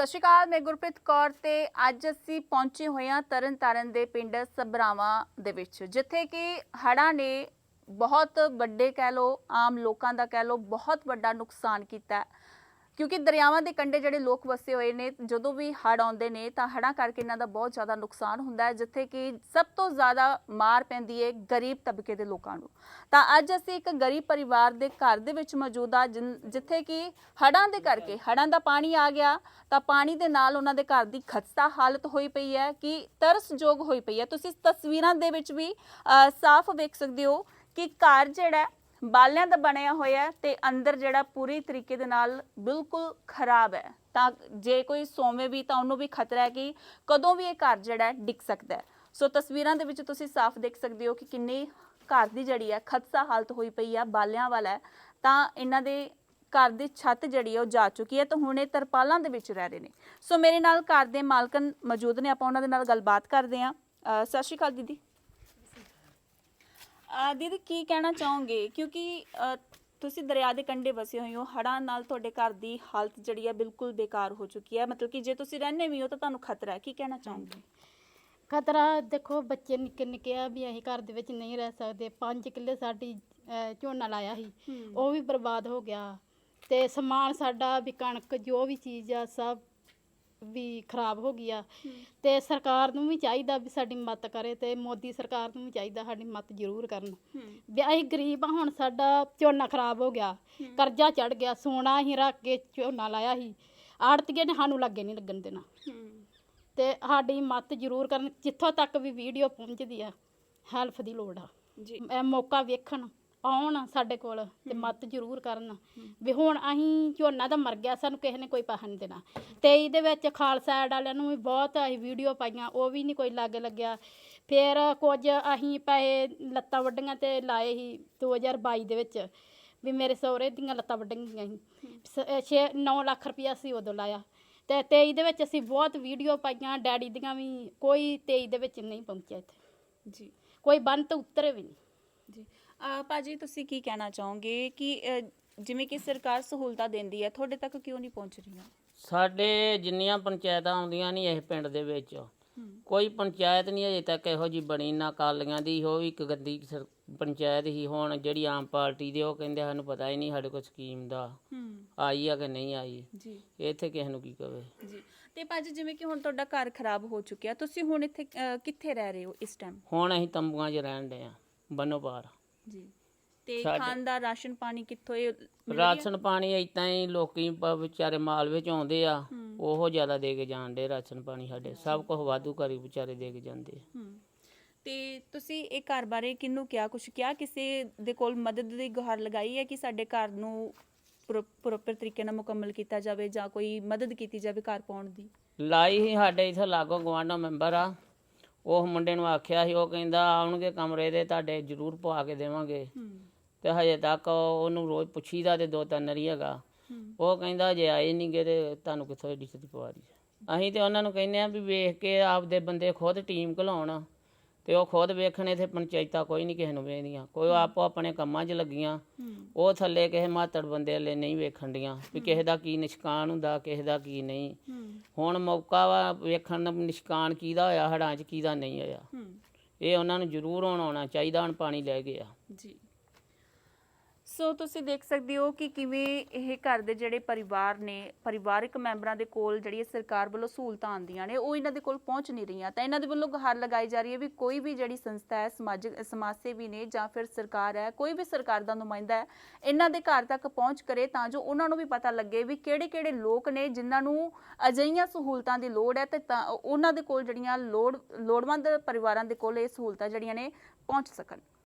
ਸਤਿ ਸ਼੍ਰੀ ਅਕਾਲ, ਮੈਂ ਗੁਰਪ੍ਰੀਤ ਕੌਰ ਤੇ ਅੱਜ ਅਸੀਂ ਪਹੁੰਚੇ ਹੋਏ ਹਾਂ ਤਰਨਤਾਰਨ ਦੇ ਪਿੰਡ ਸਬਰਾਵਾਂ ਦੇ ਵਿੱਚ, ਜਿੱਥੇ ਕਿ ਹੜਾਂ ਨੇ ਬਹੁਤ ਵੱਡੇ ਕਹਿ ਲੋ ਆਮ ਲੋਕਾਂ ਦਾ ਕਹਿ ਲੋ ਬਹੁਤ ਵੱਡਾ ਨੁਕਸਾਨ ਕੀਤਾ ਕਿਉਂਕਿ ਦਰਿਆਵਾਂ ਦੇ ਕੰਢੇ ਜਿਹੜੇ ਲੋਕ ਵਸੇ ਹੋਏ ਨੇ, ਜਦੋਂ ਵੀ ਹੜ੍ਹ ਆਉਂਦੇ ਨੇ ਤਾਂ ਹੜ੍ਹਾਂ ਕਰਕੇ ਇਹਨਾਂ ਦਾ ਬਹੁਤ ਜ਼ਿਆਦਾ ਨੁਕਸਾਨ ਹੁੰਦਾ ਹੈ, ਜਿੱਥੇ ਕਿ ਸਭ ਤੋਂ ਜ਼ਿਆਦਾ ਮਾਰ ਪੈਂਦੀ ਹੈ ਗਰੀਬ ਤਬਕੇ ਦੇ ਲੋਕਾਂ ਨੂੰ। ਤਾਂ ਅੱਜ ਅਸੀਂ ਇੱਕ ਗਰੀਬ ਪਰਿਵਾਰ ਦੇ ਘਰ ਦੇ ਵਿੱਚ ਮੌਜੂਦ ਆ ਜਿਨ- ਜਿੱਥੇ ਕਿ ਹੜ੍ਹਾਂ ਦੇ ਕਰਕੇ ਹੜ੍ਹਾਂ ਦਾ ਪਾਣੀ ਆ ਗਿਆ, ਤਾਂ ਪਾਣੀ ਦੇ ਨਾਲ ਉਹਨਾਂ ਦੇ ਘਰ ਦੀ ਖਸਤਾ ਹਾਲਤ ਹੋਈ ਪਈ ਹੈ ਕਿ ਤਰਸਯੋਗ ਹੋਈ ਪਈ ਹੈ। ਤੁਸੀਂ ਤਸਵੀਰਾਂ ਦੇ ਵਿੱਚ ਵੀ ਸਾਫ਼ ਵੇਖ ਸਕਦੇ ਹੋ ਕਿ ਘਰ ਜਿਹੜਾ ਬਾਲਿਆਂ ਦਾ ਬਣਿਆ ਹੋਇਆ ਹੈ ਤੇ ਅੰਦਰ ਜਿਹੜਾ ਪੂਰੀ ਤਰੀਕੇ ਦੇ ਨਾਲ ਬਿਲਕੁਲ ਖਰਾਬ ਹੈ। ਤਾਂ ਜੇ ਕੋਈ ਸੋਵੇ ਵੀ ਤਾਂ ਉਹਨੂੰ ਵੀ ਖਤਰਾ ਹੈ ਕਿ ਕਦੋਂ ਵੀ ਇਹ ਘਰ ਜਿਹੜਾ ਡਿੱਗ ਸਕਦਾ ਹੈ। ਸੋ ਤਸਵੀਰਾਂ ਦੇ ਵਿੱਚ ਤੁਸੀਂ ਸਾਫ਼ ਦੇਖ ਸਕਦੇ ਹੋ ਕਿ ਕਿੰਨੀ ਘਰ ਦੀ ਜਿਹੜੀ ਹੈ, ਖਦਸਾ ਹਾਲਤ ਹੋਈ ਪਈ ਆ, ਬਾਲਿਆਂ ਵਾਲਾ ਹੈ। ਤਾਂ ਇਹਨਾਂ ਦੇ ਘਰ ਦੀ ਛੱਤ ਜਿਹੜੀ ਹੈ ਉਹ ਜਾ ਚੁੱਕੀ ਹੈ ਤਾਂ ਹੁਣ ਇਹ ਤਰਪਾਲਾਂ ਦੇ ਵਿੱਚ ਰਹਿ ਰਹੇ ਨੇ। ਸੋ ਮੇਰੇ ਨਾਲ ਘਰ ਦੇ ਮਾਲਕਨ ਮੌਜੂਦ ਨੇ, ਆਪਾਂ ਉਹਨਾਂ ਦੇ ਨਾਲ ਗੱਲਬਾਤ ਕਰਦੇ ਹਾਂ। ਸਤਿ ਸ਼੍ਰੀ ਅਕਾਲ ਦੀਦੀ। ਅ, ਦੀਦੀ ਕੀ ਕਹਿਣਾ ਚਾਹੋਗੇ? ਕਿਉਂਕਿ ਤੁਸੀਂ ਦਰਿਆ ਦੇ ਕੰਢੇ ਵਸੇ ਹੋਏ ਹੋ ਹੜ੍ਹਾਂ ਨਾਲ ਤੁਹਾਡੇ ਘਰ ਦੀ ਹਾਲਤ ਜਿਹੜੀ ਹੈ ਬਿਲਕੁਲ ਬੇਕਾਰ ਹੋ ਚੁੱਕੀ ਹੈ। ਮਤਲਬ ਕਿ ਜੇ ਤੁਸੀਂ ਰਹਿੰਦੇ ਵੀ ਹੋ ਤਾਂ ਤੁਹਾਨੂੰ ਖਤਰਾ ਹੈ। ਕੀ ਕਹਿਣਾ ਚਾਹੋਗੇ? ਖਤਰਾ ਦੇਖੋ ਬੱਚੇ ਨਿੱਕੇ ਨਿੱਕੇ ਆ ਵੀ ਅਸੀਂ ਘਰ ਦੇ ਵਿੱਚ ਨਹੀਂ ਰਹਿ ਸਕਦੇ। 5 ਕਿੱਲੇ ਸਾਡੀ ਅਹ, ਝੋਨਾ ਲਾਇਆ ਸੀ। ਹੂੰ। ਉਹ ਵੀ ਬਰਬਾਦ ਹੋ ਗਿਆ। ਤੇ ਸਮਾਨ ਸਾਡਾ ਵੀ ਕਣਕ ਜੋ ਵੀ ਚੀਜ਼ ਆ ਸਭ ਵੀ ਖਰਾਬ ਹੋ ਗਈ ਆ। ਤੇ ਸਰਕਾਰ ਨੂੰ ਵੀ ਚਾਹੀਦਾ ਵੀ ਸਾਡੀ ਮਦਦ ਕਰੇ ਤੇ ਮੋਦੀ ਸਰਕਾਰ ਨੂੰ ਵੀ ਚਾਹੀਦਾ ਸਾਡੀ ਮਦਦ ਜ਼ਰੂਰ ਕਰਨ। ਹੂੰ। ਵੀ ਅਸੀਂ ਗਰੀਬ ਆ ਹੁਣ ਸਾਡਾ ਝੋਨਾ ਖਰਾਬ ਹੋ ਗਿਆ ਕਰਜ਼ਾ ਚੜ ਗਿਆ ਸੋਨਾ ਅਸੀਂ ਰੱਖ ਕੇ ਝੋਨਾ ਲਾਇਆ ਸੀ। ਆੜਤੀਏ ਨੇ ਸਾਨੂੰ ਲੱਗੇ ਨਹੀਂ ਲੱਗਣ ਦੇਣਾ। ਹੂੰ। ਤੇ ਸਾਡੀ ਮਤ ਜ਼ਰੂਰ ਕਰਨ ਜਿੱਥੋਂ ਤੱਕ ਵੀ ਵੀਡੀਓ ਪਹੁੰਚਦੀ ਆ ਹੈਲਪ ਦੀ ਲੋੜ ਆ। ਜੀ। ਇਹ ਮੌਕਾ ਵੇਖਣ ਆਉਣ ਸਾਡੇ ਕੋਲ ਤੇ ਮਤ ਜ਼ਰੂਰ ਕਰਨ ਵੀ ਹੁਣ ਅਸੀਂ ਝੋਨਾ ਤਾਂ ਮਰ ਗਿਆ ਸਾਨੂੰ ਕਿਸੇ ਨੇ ਕੋਈ ਪੈਸਾ ਨਹੀਂ ਦੇਣਾ। ਤੇ ਇਹਦੇ ਵਿੱਚ ਖਾਲਸਾ ਐਡ ਵਾਲਿਆਂ ਨੂੰ ਵੀ ਬਹੁਤ ਅਸੀਂ ਵੀਡੀਓ ਪਾਈਆਂ ਉਹ ਵੀ ਨਹੀਂ ਕੋਈ ਲਾਗੇ ਲੱਗਿਆ। ਫਿਰ ਕੁਝ ਅਸੀਂ ਪੈਸੇ ਲੱਤਾਂ ਵੱਡੀਆਂ ਤੇ ਲਾਏ ਸੀ 2022 ਦੇ ਵਿੱਚ ਵੀ ਮੇਰੇ ਸਹੁਰੇ ਦੀਆਂ ਲੱਤਾਂ ਵੱਡੀਆਂ ਸੀ। 6 9 ਲੱਖ ਰੁਪਇਆ ਅਸੀਂ ਉਦੋਂ ਲਾਇਆ। ਤੇ 23 ਦੇ ਵਿੱਚ ਅਸੀਂ ਬਹੁਤ ਵੀਡੀਓ ਪਾਈਆਂ ਡੈਡੀ ਦੀਆਂ ਵੀ ਕੋਈ 23 ਦੇ ਵਿੱਚ ਨਹੀਂ ਪਹੁੰਚਿਆ ਇੱਥੇ। ਜੀ। ਕੋਈ ਬੰਨ ਤੋਂ ਉਤਰੇ ਵੀ ਨਹੀਂ। ਜੀ। ਅ, ਭਾਜੀ ਤੁਸੀਂ ਕੀ ਕਹਿਣਾ ਚਾਹੋਗੇ ਕਿ ਜਿਵੇਂ ਕਿ ਸਰਕਾਰ ਸਹੂਲਤਾਂ ਦਿੰਦੀ ਹੈ ਤੁਹਾਡੇ ਤੱਕ ਕਿਉਂ ਨਹੀਂ ਪਹੁੰਚ ਰਹੀਆਂ? ਸਾਡੇ ਜਿੰਨੀਆਂ ਪੰਚਾਇਤਾਂ ਆਉਂਦੀਆਂ ਨਹੀਂ ਇਸ ਪਿੰਡ ਦੇ ਵਿੱਚ। ਕੋਈ ਪੰਚਾਇਤ ਨਹੀਂ ਅਜੇ ਤੱਕ ਇਹੋ ਜੀ ਬਣੀ ਨਾ ਕਾਲੀਆਂ ਦੀ ਉਹ ਵੀ ਇੱਕ ਗੰਦੀ ਸਰ- ਪੰਚਾਇਤ ਹੀ ਹੁਣ ਜਿਹੜੀ ਆਮ ਪਾਰਟੀ ਦੇ ਉਹ ਕਹਿੰਦੇ ਸਾਨੂੰ ਪਤਾ ਹੀ ਨਹੀਂ ਸਾਡੇ ਕੋਲ ਸਕੀਮ ਦਾ ਹੂੰ। ਆਈ ਆ ਕਿ ਨਹੀਂ ਆਈ। ਜੀ। ਇੱਥੇ ਕਿਸੇ ਨੂੰ ਕੀ ਕਵੇ? ਜੀ। ਤੇ ਭਾਜੀ ਜਿਵੇਂ ਕਿ ਹੁਣ ਤੁਹਾਡਾ ਘਰ ਖਰਾਬ ਹੋ ਚੁੱਕਿਆ ਤੁਸੀਂ ਹੁਣ ਇੱਥੇ ਕਿੱਥੇ ਰਹਿ ਰਹੇ ਹੋ ਇਸ ਟਾਈਮ ਹੁਣ ਅਸੀਂ ਤੰਬੂਆਂ 'ਚ ਰਹਿਣ ਦੇ ਆ ਬੰਨੋ ਪਾਰ ਜੀ। ਤੇ ਸਾਡੇ- ਖਾਣ ਦਾ ਰਾਸ਼ਨ ਪਾਣੀ ਕਿੱਥੋਂ ਇਹ ਮਿਲ ਰਿਹਾ? ਰਾਸ਼ਨ ਪਾਣੀ ਇਤਾਂ ਹੀ ਲੋਕੀ ਪ- ਵਿਚਾਰੇ ਮਾਲ ਵਿੱਚ ਆਉਂਦੇ ਆ ਉਹ ਜ਼ਿਆਦਾ ਦੇ ਕੇ ਜਾਣਦੇ ਰਾਸ਼ਨ ਪਾਣੀ ਸਾਡੇ। ਸਭ ਕੁਝ ਵਾਧੂ ਕਰੀ ਵਿਚਾਰੇ ਦੇ ਕੇ ਜਾਂਦੇ ਆ। ਹੂੰ। ਤੇ ਤੁਸੀਂ ਇਹ ਘਰ ਬਾਰੇ ਕਿਹਨੂੰ ਕਿਹਾ ਕੁਛ ਕਿਹਾ? ਕਿਸੇ ਦੇ ਕੋਲ ਮਦਦ ਦੀ ਗੁਹਾਰ ਲਗਾਈ ਹੈ ਕਿ ਸਾਡੇ ਘਰ ਨੂੰ ਪ੍ਰੋਪਰ ਤਰੀਕੇ ਨਾਲ ਮੁਕੰਮਲ ਕੀਤਾ ਜਾਵੇ ਜਾਂ ਕੋਈ ਮਦਦ ਕੀਤੀ ਜਾਵੇ ਘਰ ਪਾਉਣ ਦੀ? ਲਾਈ ਹੀ ਸਾਡੇ ਇਥੇ ਲਾਗੋ ਗਵਾਂਢਾ ਮੈਂਬਰ ਆ। ਉਹ ਮੁੰਡੇ ਨੂੰ ਆਖਿਆ ਸੀ, ਉਹ ਕਹਿੰਦਾ, ਆਉਣਗੇ ਕਮਰੇ ਦੇ, ਤੁਹਾਡੇ ਜ਼ਰੂਰ ਪਵਾ ਕੇ ਦੇਵਾਂਗੇ। ਤੇ ਹਜੇ ਤੱਕ ਉਹਨੂੰ ਰੋਜ਼ ਪੁੱਛੀਦਾ ਤੇ ਦੋ ਤਿੰਨ ਰੀ ਹੈਗਾ। ਉਹ ਕਹਿੰਦਾ, ਜੇ ਆਏ ਨਹੀਂ ਗੇ ਤੇ ਤੁਹਾਨੂੰ ਕਿੱਥੋਂ ਏਡੀ ਛੇਤੀ ਪਵਾ ਦੀ ਅਸੀਂ ਤੇ ਉਹਨਾਂ ਨੂੰ ਕਹਿੰਦੇ ਆ ਵੀ ਵੇਖ ਕੇ ਆਪਦੇ ਬੰਦੇ ਖੁਦ ਟੀਮ ਘਲਾਉਣ। ਤੇ ਉਹ ਖੁਦ ਵੇਖਣ ਇੱਥੇ ਪੰਚਾਇਤਾਂ ਕੋਈ ਨਹੀਂ ਕਿਸੇ ਨੂੰ ਵੇਖਦੀਆਂ। ਕੋਈ ਆਪੋ ਆਪਣੇ ਕੰਮਾਂ 'ਚ ਲੱਗੀਆਂ। ਉਹ ਥੱਲੇ ਕਿਸੇ ਮਾਤੜ ਬੰਦੇ ਵਾਲੇ ਨਹੀਂ ਵੇਖਣ ਡੀਆਂ ਵੀ ਕਿਸੇ ਦਾ ਕੀ ਨਿਸ਼ਕਾਨ ਹੁੰਦਾ ਕਿਸੇ ਦਾ ਕੀ ਨਹੀਂ। ਹੁਣ ਮੌਕਾ ਵਾ ਵੇਖਣ ਦਾ ਨਿਸ਼ਕਾਨ ਕਿਹਦਾ ਹੋਇਆ ਹੜਾਂ 'ਚ ਕਿਹਦਾ ਨਹੀਂ ਹੋਇਆ। ਇਹ ਉਹਨਾਂ ਨੂੰ ਜ਼ਰੂਰ ਹੁਣ ਆਉਣਾ ਚਾਹੀਦਾ ਹੁਣ ਪਾਣੀ ਲੈ ਗਿਆ ਜੀ। ਸੋ ਤੁਸੀਂ ਦੇਖ ਸਕਦੇ ਹੋ ਕਿ ਕਿਵੇਂ ਇਹ ਘਰ ਦੇ ਜਿਹੜੇ ਪਰਿਵਾਰ ਨੇ, ਪਰਿਵਾਰਕ ਮੈਂਬਰਾਂ ਦੇ ਕੋਲ ਜਿਹੜੀ ਸਰਕਾਰ ਵੱਲੋਂ ਸਹੂਲਤਾਂ ਆਉਂਦੀਆਂ ਨੇ, ਉਹ ਇਹਨਾਂ ਦੇ ਕੋਲ ਪਹੁੰਚ ਨਹੀਂ ਰਹੀਆਂ। ਤਾਂ ਇਹਨਾਂ ਦੇ ਵੱਲੋਂ ਗੁਹਾਰ ਲਗਾਈ ਜਾ ਰਹੀ ਹੈ ਵੀ ਕੋਈ ਵੀ ਜਿਹੜੀ ਸੰਸਥਾ ਹੈ ਸਮਾਜਿਕ ਸਮਾਜ ਸੇਵੀ ਨੇ ਜਾਂ ਫਿਰ ਸਰਕਾਰ ਹੈ, ਕੋਈ ਵੀ ਸਰਕਾਰ ਦਾ ਨੁਮਾਇੰਦਾ ਹੈ, ਇਹਨਾਂ ਦੇ ਘਰ ਤੱਕ ਪਹੁੰਚ ਕਰੇ ਤਾਂ ਜੋ ਉਹਨਾਂ ਨੂੰ ਵੀ ਪਤਾ ਲੱਗੇ ਵੀ ਕਿਹੜੇ-ਕਿਹੜੇ ਲੋਕ ਨੇ ਜਿਨ੍ਹਾਂ ਨੂੰ ਅਜਿਹੀਆਂ ਸਹੂਲਤਾਂ ਦੀ ਲੋੜ ਹੈ ਤੇ ਤਾਂ ਉਹਨਾਂ ਦੇ ਕੋਲ ਜਿਹੜੀਆਂ ਲੋੜ, ਲੋੜਵੰਦ ਪਰਿਵਾਰਾਂ ਦੇ ਕੋਲ ਇਹ ਸਹੂਲਤਾਂ ਜਿਹੜੀਆਂ ਨੇ ਪਹੁੰਚ ਸਕਣ।